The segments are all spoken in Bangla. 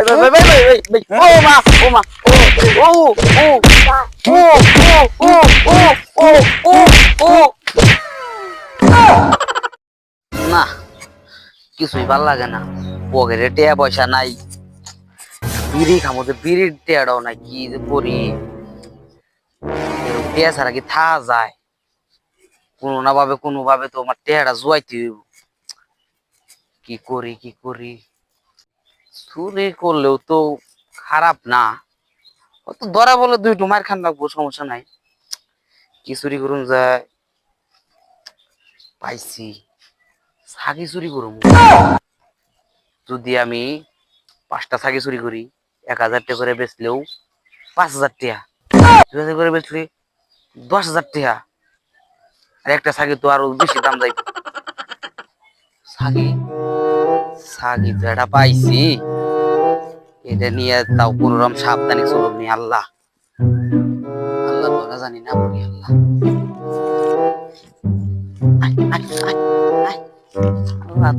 ভাই ভাই ভাই ভাই ভাই ভাই ও মা ও মা ও ও ও ও ও ও ও ও ও ও না কিছুই ভালো লাগে না পকেটে টেয়া পয়সা নাই বিড়ি খামো তো বিড়ির টেয়াটাও নাই কি যে করি টেয়া ছাড়া কি থা যায় কোনো না ভাবে কোনো ভাবে তো আমার টেয়াটা জুয়াইতে হইব কি করি কি করি চুরি করলেও তো খারাপ না। ও তো ধরা বলে দুই মার খান রাখব সমস্যা নাই। কি চুরি করুন যায়? পাইছি। ছাগি চুরি করুম। যদি আমি পাঁচটা ছাগি চুরি করি, এক হাজার টাকা করে বেচলেও পাঁচ হাজার টাকা। দুই হাজার করে বেচলে দশ হাজার টাকা। আর একটা ছাগি তো আরও বেশি দাম যাই ছাগি? ছাগি তো এটা পাইছি। এটা নিয়ে তাও কোন রকম সাবধানে চলুন নি আল্লাহ। আল্লাহ তোরা জানি না বলি আল্লাহ।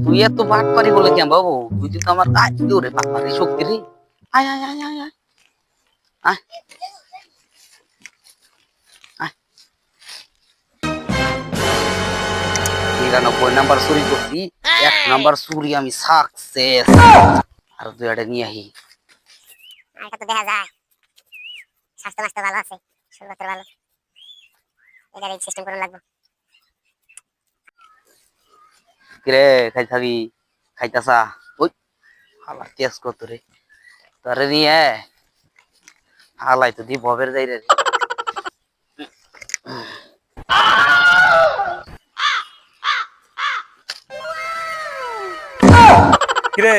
তুই এত বাট পারি বলে কেন বাবু? তুই তো আমার আয় ওরে বাট পারি শক্তি রে। আয় আয় আয় আয় আয়। নিরানব্বই নাম্বার করছি। এক নাম্বার চুরি আমি সাকসেস আর তুই এটা নিয়ে আহি। আর তো দেখা যায়। স্বাস্থ্য মাস্ত ভালো আছে ভালো। এটার এই সিস্টেম করে লাগবে। কিরে খাই থাকি খাইতাসা ওই হালা কেস কত রে? তোরে নিয়ে হালাই তো দি ভবের যাই রে কিরে?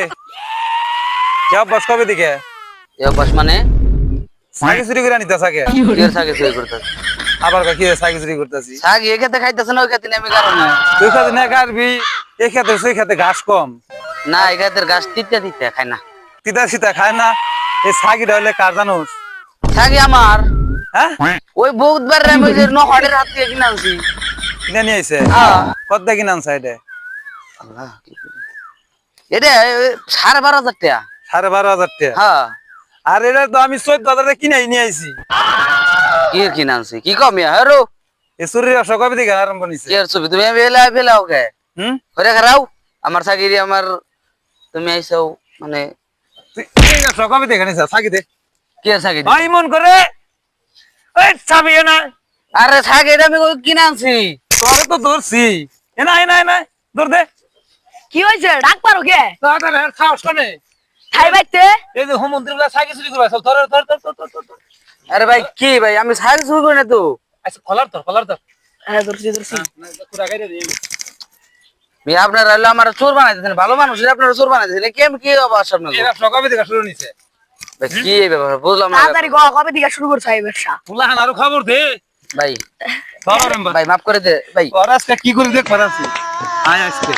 কে বস কবে দিকে? এ বাস মানে সাইকেল চুরি করে নিতে সাকে কিয়ের চুরি করতেছে? আবার কি সাইকেল চুরি করতেছি সাগে এ খেতে খাইতেছে না ওই খেতে নেমে কারণ তুই খাতে না কাটবি এই খেতে সেই খেতে ঘাস কম। না এই খেতের গাছ তিতে তিতে খায় না। তিতা সিতা খায় না? এই সাকিটা হলে কার জানোস? সাগে আমার। হ্যাঁ? ওই বহুতবার আমি ওই যে নহরের হাত থেকে কিনে আনছি। কিনে নিয়ে আইছে? হ্যাঁ। কত দিয়ে কিনে আনছে এটা? আল্লাহ কি করি। এটা সাড়ে বারো হাজার টাকা। সাড়ে বারো হাজার টাকা? হ্যাঁ। আর এটা তো আমি চোদ্দ হাজারে কিনে নিয়ে আইছি। কি কিনে আনছি? কি কমিয়া হ্যাঁ এই চুরির ব্যবসা কবে দিকে আরম্ভ নিছে কি আর ছবি? তুমি বেলা বেলা ওকে হুম? করে খারাও আমার চাকরি আমার তুমি আইসাও মানে তুই এই ব্যবসা কবে দিকে নিছে সাকিতে কি আর চাকরি? ভাই মন করে। এই চাবি এ না। আরে চাকরি আমি কই কিনে আনছি? তোরে তো ধরছি। এ না এ না এ না। ধর দে। কি হয়েছে ডাক পারো কে? তাড়াতাড়ি আর খাওয়াস কনে? খাই বাইতে। এই যে হোমন্ত্রী গুলা সাইকেল চুরি করবা সব ধর ধর ধর ধর ধর ধর। আরে ভাই কি ভাই? আমি চাকরি শুরু করি না তো। আচ্ছা কলার তো কলার তো হ্যাঁ ধরছি ধরছি। পুরা গাড়ি দিয়ে ভাই আপনারা হলো আমার চোর বানাইতেছেন ভালো মানুষ আপনারা চোর বানাইতেছেন কি আমি কি অবশ্য আপনার এই ব্যবসা কবে থেকে শুরু নিছে। ভাই কি ব্যাপার? বুঝলাম না তাড়াতাড়ি ক কবে থেকে শুরু করছ এই ব্যবসা? ফুলাহান আরও খবর দে। ভাই ভাই মাফ করে দে ভাই। ওর আজকে কি করে দেখ আয় আজকে।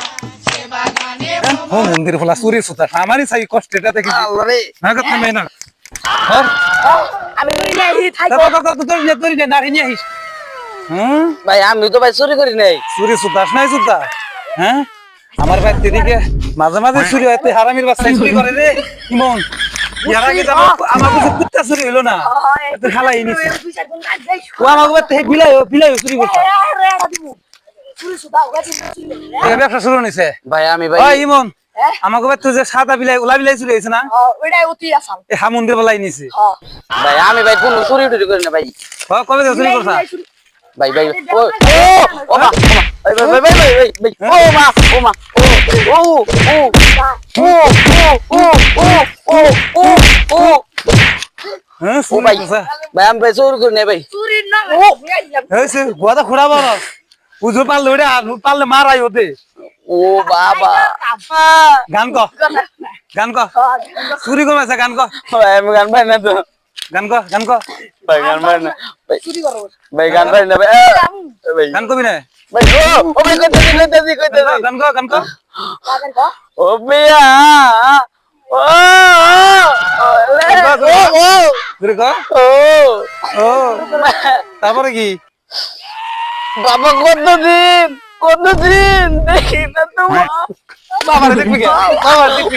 ও মন্দির ফুলা চুরি সুতা আমারই চাই কষ্ট এটা দেখি না কথা না নাই হুম ভাই আমি তো ভাই চুরি করি নাই চুরি সুতাস নাই সুতা হ্যাঁ আমার ভাই দিদিকে মাঝে মাঝে চুরি হয় হারামির বাচ্চা চুরি করে রে ইমন ইয়ার আগে তো আমার কাছে কুত্তা চুরি হইল না খালাই ও হে বিলাই বিলাই চুরি করছে ব্যবসা শুরু নিছে ভাই আমি ওই ভাই ইমন আমাকে বাড়িতে যে সাদা বিলাই ওলা বিলাই চুরি হয়েছে না ওইটাই অতি আসাম এই হামুন্দির বেলাই নিছে ভাই আমি ভাই কোনো চুরি টুরি করি না ভাই ও, কবে থেকে চুরি করছা ভাই ভাই ও ও ও মা ভাই ভাই ভাই ভাই ভাই ভাই ভাই ও মা ও মা ও ও ও ও ও ও ও ও ও ও হ্যাঁ ও ভাই ভাই আমি ভাই চুরি করি না ভাই চুরির না হয়েছে গোয়াদা খুঁড়া বড় উজু পারলে ওটা পারলে মারাই ওতে। ও বাবা। গান ক। গান ক। চুরি করছে গান ক। ভাই আমি গান পাই না তো। গান ক গান ক। ভাই গান পাই না। ভাই চুরি করো। ভাই গান পাই না ভাই। গান কবি না? ভাই ও ভাই কইতেছি কইতেছি কইতেছি। গান ক গান ক। ও মিয়া ও ও। ও। তারপরে কি? বাবা কতদিন? কতদিন? দেখি না তোমার বাবার দেখবি বাবার দেখবি?